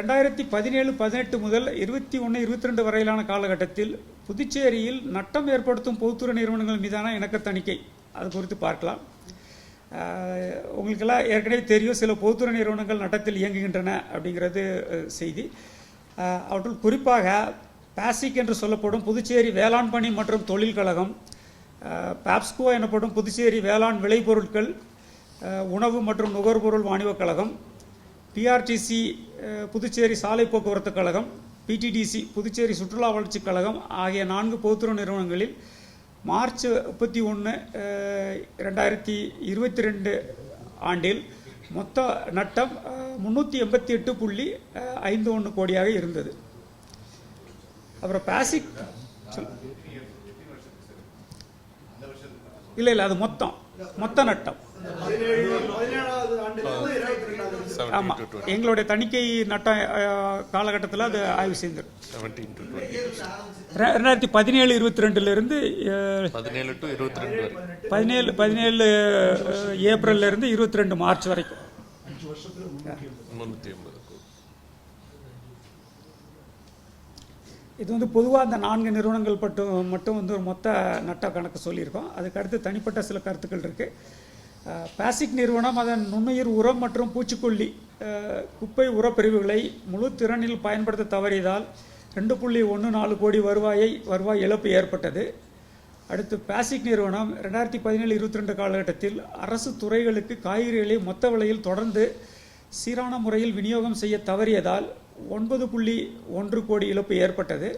ரெண்டாயிரத்தி பதினேழு பதினெட்டு முதல் இருபத்தி ஒன்று இருபத்தி ரெண்டு வரையிலான காலகட்டத்தில் புதுச்சேரியில் நட்டம் ஏற்படுத்தும் பொதுத்துறை நிறுவனங்கள் மீதான இணக்க தணிக்கை. அது குறித்து பார்க்கலாம். உங்களுக்கெல்லாம் ஏற்கனவே தெரியும் சில பொதுத்துறை நிறுவனங்கள் நட்டத்தில் இயங்குகின்றன அப்படிங்கிறது செய்தி. அவற்றுள் குறிப்பாக பாசிக் என்று சொல்லப்படும் புதுச்சேரி வேளாண் பணி மற்றும் தொழில் கழகம் பாப்ஸ்கோ எனப்படும் புதுச்சேரி வேளாண் விளைபொருட்கள் உணவு மற்றும் நுகர்பொருள் வாணிபக் கழகம் பிஆர்டிசி புதுச்சேரி சாலை போக்குவரத்து கழகம் பிடிடிசி புதுச்சேரி சுற்றுலா வளர்ச்சிக் கழகம் ஆகிய நான்கு பொதுத்துறை நிறுவனங்களில் மார்ச் முப்பத்தி ஒன்று ரெண்டாயிரத்தி இருபத்தி ரெண்டு ஆண்டில் மொத்த நட்டம் முந்நூற்றி எண்பத்தி எட்டு புள்ளி ஐந்து ஒன்று கோடியாக இருந்தது. அப்புறம் பாசிக் சொல் இல்லை இல்லை அது மொத்தம். மொத்த நட்டம். ஆமாம் எங்களுடைய தணிக்கை நட்ட காலகட்டத்தில் அது ஆய்வு செய்திருக்கும் செவன்டீன் டு ரெண்டாயிரத்தி பதினேழு இருபத்தி ரெண்டுலேருந்து பதினேழு டு இருபத்தி ரெண்டு வரை. பதினேழு பதினேழு அஹ், ஏப்ரல்ல இருந்து இருபத்தி ரெண்டு மார்ச் வரைக்கும். முந்நூற்றி ஐம்பது. இது வந்து பொதுவாக அந்த நான்கு நிறுவனங்கள் மட்டும் மட்டும் வந்து ஒரு மொத்த நட்ட கணக்கு சொல்லியிருக்கோம். அதுக்கு அடுத்து தனிப்பட்ட சில கருத்துக்கள் இருக்குது பாசிக் நிறுவனம் அதன் நுண்ணுயிர் உரம் மற்றும் பூச்சிக்கொல்லி குப்பை உரப்பிரிவுகளை முழு திறனில் பயன்படுத்த தவறியதால் ரெண்டு புள்ளி ஒன்று நாலு கோடி வருவாயை வருவாய் இழப்பு ஏற்பட்டது. அடுத்து பாசிக் நிறுவனம் ரெண்டாயிரத்தி பதினேழு இருபத்தி ரெண்டு காலகட்டத்தில் அரசு துறைகளுக்கு காய்கறிகளை மொத்த விலையில் தொடர்ந்து சீரான முறையில் விநியோகம் செய்ய தவறியதால் ஒன்பது புள்ளி ஒன்று கோடி இழப்பு ஏற்பட்டது.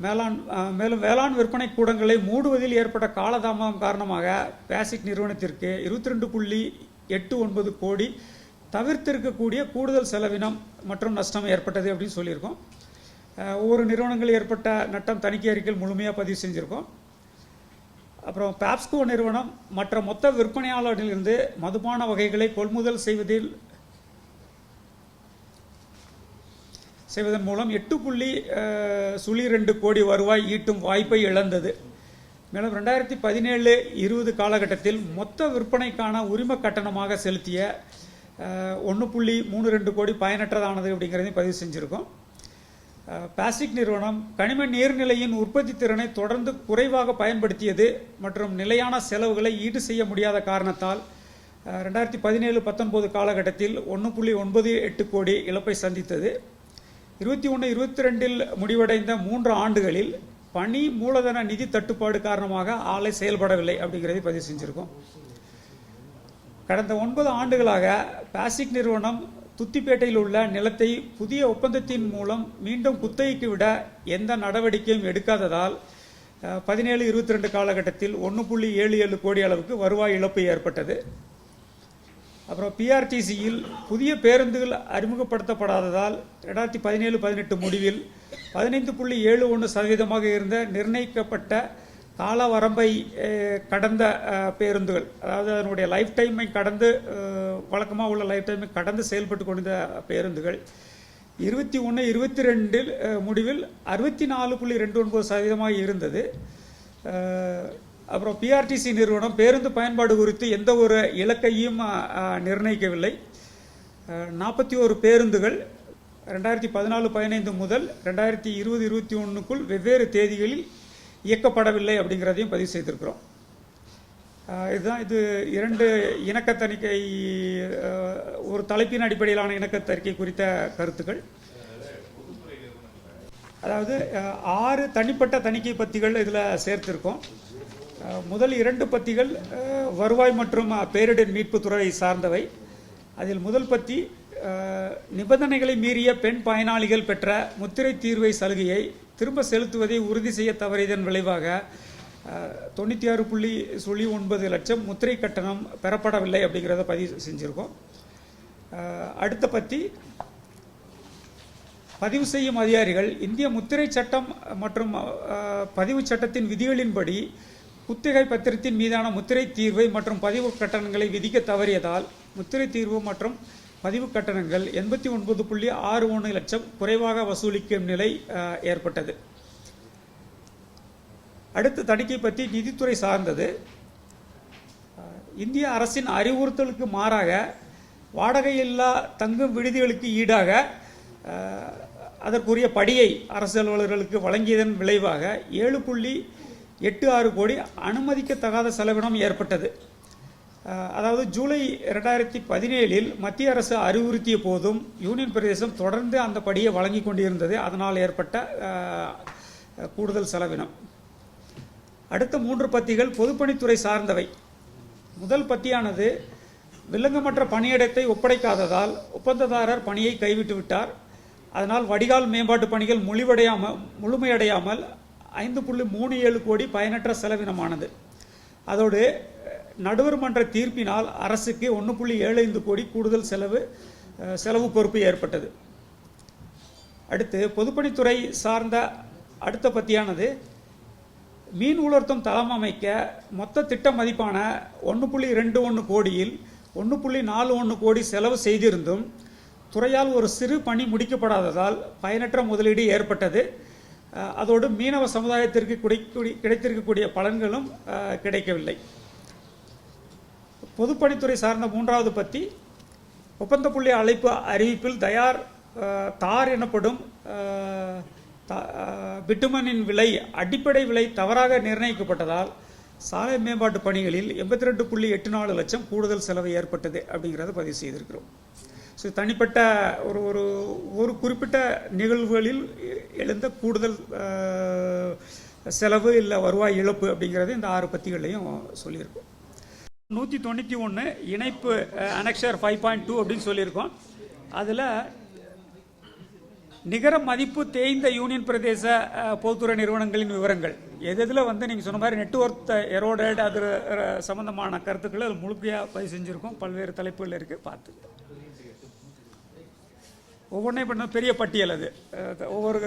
மேலாண் மேலும் வேளாண் விற்பனை கூடங்களை மூடுவதில் ஏற்பட்ட காலதாமதம் காரணமாக பேசிக் நிறுவனத்திற்கு இருபத்தி ரெண்டு புள்ளி எட்டு ஒன்பது கோடி தவிர்த்திருக்கக்கூடிய கூடுதல் செலவினம் மற்றும் நஷ்டம் ஏற்பட்டது அப்படின்னு சொல்லியிருக்கோம். ஒவ்வொரு நிறுவனங்கள் ஏற்பட்ட நட்டம் தணிக்கை அறிக்கையில் முழுமையாக பதிவு செஞ்சுருக்கோம். அப்புறம் பாப்ஸ்கோ நிறுவனம் மற்ற மொத்த விற்பனையாளர்களிலிருந்து மதுபான வகைகளை கொள்முதல் செய்வதில் செய்வதன் மூலம் எட்டு புள்ளி சுழி ரெண்டு கோடி வருவாய் ஈட்டும் வாய்ப்பை இழந்தது. மேலும் ரெண்டாயிரத்தி பதினேழு இருபது காலகட்டத்தில் மொத்த விற்பனைக்கான உரிம கட்டணமாக செலுத்திய ஒன்று புள்ளி மூணு ரெண்டு கோடி பயனற்றதானது அப்படிங்கிறதையும் பதிவு செஞ்சுருக்கோம். பாசிக் நிறுவனம் கனிம நீர்நிலையின் உற்பத்தி திறனை தொடர்ந்து குறைவாக பயன்படுத்தியது மற்றும் நிலையான செலவுகளை ஈடு செய்ய முடியாத காரணத்தால் ரெண்டாயிரத்தி பதினேழு பத்தொன்பது காலகட்டத்தில் ஒன்று புள்ளி ஒன்பது எட்டு கோடி இழப்பை சந்தித்தது. இருபத்தி ஒன்று இருபத்தி ரெண்டில் முடிவடைந்த மூன்று ஆண்டுகளில் பணி மூலதன நிதி தட்டுப்பாடு காரணமாக ஆலை செயல்படவில்லை அப்படிங்கிறதை பதிவு செஞ்சுருக்கோம். கடந்த ஒன்பது ஆண்டுகளாக பாசிக் நிறுவனம் துத்திப்பேட்டையில் உள்ள நிலத்தை புதிய ஒப்பந்தத்தின் மூலம் மீண்டும் குத்தகைக்கு விட எந்த நடவடிக்கையும் எடுக்காததால் பதினேழு இருபத்தி ரெண்டு காலகட்டத்தில் ஒன்று புள்ளி ஏழு ஏழு கோடி அளவுக்கு வருவாய் இழப்பு ஏற்பட்டது. அப்புறம் பிஆர்டிசியில் புதிய பேருந்துகள் அறிமுகப்படுத்தப்படாததால் ரெண்டாயிரத்தி பதினேழு பதினெட்டு முடிவில் பதினைந்து புள்ளி ஏழு ஒன்று சதவீதமாக இருந்த நிர்ணயிக்கப்பட்ட கால வரம்பை கடந்த பேருந்துகள். அதாவது அதனுடைய லைஃப் டைமை கடந்து வழக்கமாக உள்ள லைஃப் டைமை கடந்து செயல்பட்டு கொண்டிருந்த பேருந்துகள். இருபத்தி ஒன்று இருபத்தி ரெண்டில் முடிவில் அறுபத்தி நாலு புள்ளி ரெண்டு ஒன்பது சதவீதமாக இருந்தது. அப்புறம் பிஆர்டிசி நிறுவனம் பேருந்து பயன்பாடு குறித்து எந்த ஒரு இலக்கையும் நிர்ணயிக்கவில்லை. நாற்பத்தி ஒரு பேருந்துகள் ரெண்டாயிரத்தி பதினாலு பதினைந்து முதல் ரெண்டாயிரத்தி இருபது இருபத்தி ஒன்றுக்குள் வெவ்வேறு தேதிகளில் இயக்கப்படவில்லை அப்படிங்கிறதையும் பதிவு செய்திருக்கிறோம். இதுதான் இது இரண்டு இணக்க தணிக்கை ஒரு தலைப்பின் அடிப்படையிலான இணக்க தணிக்கை குறித்த கருத்துக்கள். அதாவது ஆறு தனிப்பட்ட தணிக்கை பத்திகள் இதில் சேர்த்திருக்கோம். முதல் இரண்டு பத்திகள் வருவாய் மற்றும் பேரிடர் மீட்புத் துறை சார்ந்தவை. அதில் முதல் பத்தி நிபந்தனைகளை மீறிய பெண் பயனாளிகள் பெற்ற முத்திரை தீர்வை சலுகையை திரும்ப செலுத்துவதை உறுதி செய்ய தவறியதன் விளைவாக தொண்ணூற்றி ஆறு புள்ளி சொல்லி ஒன்பது லட்சம் முத்திரை கட்டணம் பெறப்படவில்லை அப்படிங்கிறத பதிவு செஞ்சுருக்கோம். அடுத்த பத்தி பதிவு செய்யும் அதிகாரிகள் இந்திய முத்திரை சட்டம் மற்றும் பதிவு சட்டத்தின் விதிகளின்படி குத்தகை பத்திரத்தின் மீதான முத்திரை தீர்வை மற்றும் பதிவு கட்டணங்களை விதிக்க தவறியதால் முத்திரை தீர்வு மற்றும் பதிவு கட்டணங்கள் எண்பத்தி ஒன்பது புள்ளி ஆறு ஒன்று லட்சம் குறைவாக வசூலிக்கும் நிலை அஹ், ஏற்பட்டது. அடுத்த தணிக்கை பற்றி நிதித்துறை சார்ந்தது. இந்திய அரசின் அறிவுறுத்தலுக்கு மாறாக வாடகையில்லா தங்கும் விடுதிகளுக்கு ஈடாக அதற்குரிய படியை அரசு அலுவலர்களுக்கு வழங்கியதன் விளைவாக ஏழு புள்ளி எட்டு ஆறு கோடி அனுமதிக்கத்தகாத செலவினம் ஏற்பட்டது. அதாவது ஜூலை ரெண்டாயிரத்தி பதினேழில் மத்திய அரசு அறிவுறுத்திய போதும் யூனியன் பிரதேசம் தொடர்ந்து அந்த படியை வழங்கி கொண்டிருந்தது. அதனால் ஏற்பட்ட கூடுதல் செலவினம். அடுத்த மூன்று பத்திகள் பொதுப்பணித்துறை சார்ந்தவை. முதல் பத்தியானது வில்லங்கமற்ற பணியிடத்தை ஒப்படைக்காததால் ஒப்பந்ததாரர் பணியை கைவிட்டு விட்டார் அதனால் வடிகால் மேம்பாட்டு பணிகள் முழுவடையாமல் முழுமையடையாமல் ஐந்து புள்ளி மூணு ஏழு கோடி பயனற்ற செலவினமானது. அதோடு நடுவர் மன்ற தீர்ப்பினால் அரசுக்கு ஒன்று புள்ளி ஏழு ஐந்து கோடி கூடுதல் செலவு செலவு பொறுப்பு ஏற்பட்டது. அடுத்து பொதுப்பணித்துறை சார்ந்த அடுத்த பத்தியானது மீன் உலர்த்தும் தளம் அமைக்க மொத்த திட்ட மதிப்பான ஒன்று புள்ளி ரெண்டு ஒன்று கோடியில் ஒன்று புள்ளி நாலு ஒன்று கோடி செலவு செய்திருந்தும் துறையால் ஒரு சிறு பணி முடிக்கப்படாததால் பயனற்ற முதலீடு ஏற்பட்டது. அதோடு மீனவ சமுதாயத்திற்கு கிடைக்கூடிய கிடைத்திருக்கக்கூடிய பலன்களும் கிடைக்கவில்லை. பொதுப்பணித்துறை சார்ந்த மூன்றாவது பற்றி ஒப்பந்த புள்ளி அழைப்பு அறிவிப்பில் தயார் தார் எனப்படும் த- பிட்டுமனின் விலை அடிப்படை விலை தவறாக நிர்ணயிக்கப்பட்டதால் சாலை மேம்பாட்டு பணிகளில் எண்பத்தி ரெண்டு புள்ளி எட்டு நாலு லட்சம் கூடுதல் செலவு ஏற்பட்டது அப்படிங்கிறத பதிவு செய்திருக்கிறோம். ஸோ தனிப்பட்ட ஒரு ஒரு ஒரு குறிப்பிட்ட நிகழ்வுகளில் எழுந்த கூடுதல் செலவு இல்லை வருவாய் இழப்பு அப்படிங்கிறது இந்த ஆறு பத்திகளையும் சொல்லியிருக்கோம். நூற்றி தொண்ணூற்றி ஒன்று இணைப்பு அனெக்ஷர் ஃபைவ் பாயிண்ட் டூ அப்படின்னு சொல்லியிருக்கோம். அதில் நிகர மதிப்பு தேய்ந்த யூனியன் பிரதேச பொதுத்துறை நிறுவனங்களின் விவரங்கள். எது எதில் வந்து நீங்கள் சொன்ன மாதிரி நெட்ஒர்க் எரோடட் அது சம்மந்தமான கருத்துக்களை முழுக்கையாக பதிவு செஞ்சுருக்கோம். பல்வேறு தலைப்புகள் இருக்குது பார்த்து ஒவ்வொன்றையும் பண்ண பெரிய பட்டியல் அது. ஒவ்வொரு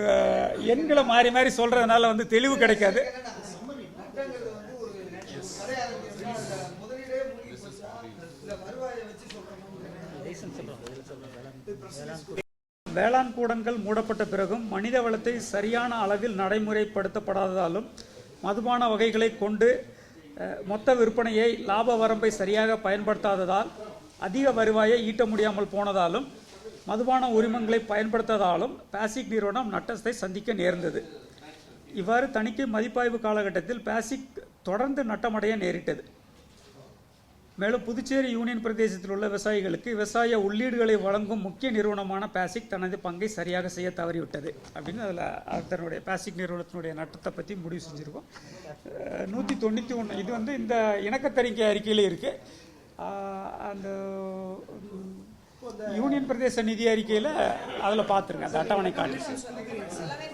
எண்களை மாறி மாறி சொல்கிறதுனால வந்து தெளிவு கிடைக்காது. வேளாண் கூடங்கள் மூடப்பட்ட பிறகும் மனித வளத்தை சரியான அளவில் நடைமுறைப்படுத்தப்படாததாலும் மதுபான வகைகளை கொண்டு மொத்த விற்பனையை லாப வரம்பை சரியாக பயன்படுத்தாததால் அதிக வருவாயை ஈட்ட முடியாமல் போனதாலும் மதுபான உரிமங்களை பயன்படுத்தாதாலும் பாசிக் நிறுவனம் நட்டத்தை சந்திக்க நேர்ந்தது. இவ்வாறு தணிக்கை மதிப்பாய்வு காலகட்டத்தில் பாசிக் தொடர்ந்து நட்டமடைய நேரிட்டது. மேலும் புதுச்சேரி யூனியன் பிரதேசத்தில் உள்ள விவசாயிகளுக்கு விவசாய உள்ளீடுகளை வழங்கும் முக்கிய நிறுவனமான பாசிக் தனது பங்கை சரியாக செய்ய தவறிவிட்டது. அப்படின்னு அதில் தன்னுடைய பாசிக் நிறுவனத்தினுடைய நட்டத்தை பற்றி முடிவு செஞ்சுருக்கோம். நூற்றி தொண்ணூற்றி ஒன்று இது வந்து இந்த இணக்கத்தறிக்கை அறிக்கையில் இருக்குது அந்த யூனியன் பிரதேச நிதி அறிக்கையில் அதில் பார்த்துருங்க அந்த அட்டவணை காட்டி.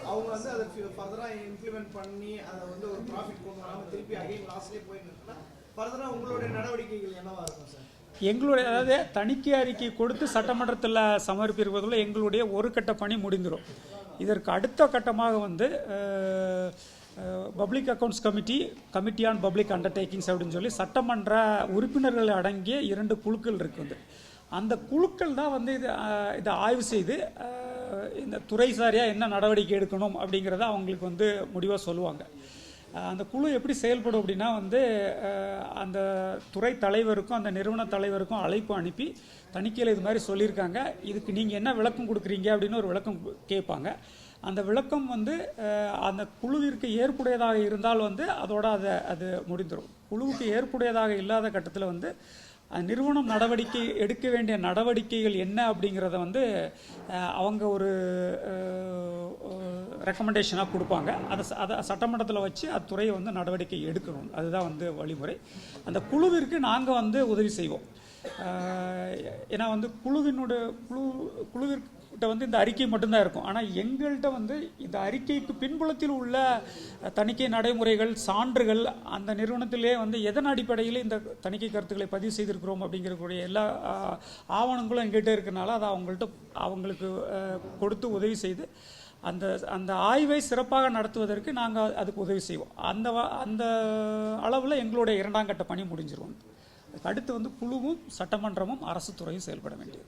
அவங்க வந்து அதை ஃபர்தரா இம்ப்ளிமெண்ட் பண்ணி அதை வந்து ஒரு ப்ராஃபிட் கொண்டு வராம திருப்பி அகைன் லாஸ்ட்லயே போயிட்டு ஃபர்தரா உங்களுடைய நடவடிக்கைகள் என்னவா இருக்கும் சார் எங்களுடைய அதாவது தணிக்கை அறிக்கை கொடுத்து சட்டமன்றத்தில் சமர்ப்பிப்பதில் எங்களுடைய ஒரு கட்ட பணி முடிந்துடும் இதற்கு அடுத்த கட்டமாக வந்து public accounts committee committee on public undertakings அப்படின்னு சொல்லி சட்டமன்ற உறுப்பினர்கள் அடங்கிய இரண்டு குழுக்கள் இருக்குது அந்த குழுக்கள் தான் வந்து இது இதை ஆய்வு செய்து இந்த துறை சாரியாக என்ன நடவடிக்கை எடுக்கணும் அப்படிங்கிறத அவங்களுக்கு வந்து முடிவாக சொல்லுவாங்க. அந்த குழு எப்படி செயல்படும் அப்படின்னா வந்து அந்த துறை தலைவருக்கும் அந்த நிறுவன தலைவருக்கும் அழைப்பு அனுப்பி தணிக்கையில் இது மாதிரி சொல்லியிருக்காங்க. இதுக்கு நீங்கள் என்ன விளக்கம் கொடுக்குறீங்க அப்படின்னு ஒரு விளக்கம் கேட்பாங்க. அந்த விளக்கம் வந்து அந்த குழுவிற்கு ஏற்புடையதாக இருந்தால் வந்து அதோட அதை அது முடிந்துடும் குழுவுக்கு ஏற்புடையதாக இல்லாத கட்டத்தில் வந்து நிறுவனம் நடவடிக்கை எடுக்க வேண்டிய நடவடிக்கைகள் என்ன அப்படிங்கிறத வந்து அவங்க ஒரு ரெக்கமெண்டேஷனாக கொடுப்பாங்க. அதை ச- அதை சட்டமன்றத்தில் வச்சு அத்துறையை வந்து நடவடிக்கை எடுக்கணும். அதுதான் வந்து வழிமுறை. அந்த குழுவிற்கு நாங்கள் வந்து உதவி செய்வோம். ஏன்னா வந்து குழுவினுடைய குழு குழுவிற்கு கிட்ட வந்து இந்த அறிக்கை மட்டும்தான் இருக்கும். ஆனால் எங்கள்கிட்ட வந்து இந்த அறிக்கைக்கு பின்புலத்தில் உள்ள தணிக்கை நடைமுறைகள் சான்றுகள் அந்த நிறுவனத்திலே வந்து எதன் அடிப்படையில் இந்த தணிக்கை கருத்துக்களை பதிவு செய்திருக்கிறோம் அப்படிங்கிறக்கூடிய எல்லா ஆவணங்களும் எங்கள்கிட்ட இருக்கனால அதை அவங்கள்ட்ட அவங்களுக்கு கொடுத்து உதவி செய்து அந்த அந்த ஆய்வை சிறப்பாக நடத்துவதற்கு நாங்கள் அதுக்கு உதவி செய்வோம். அந்த அந்த அளவில் எங்களுடைய இரண்டாம் கட்ட பணி முடிஞ்சிருவோம் அடுத்து வந்து குழுவும் சட்டமன்றமும் அரசு துறையும் செயல்பட வேண்டியது.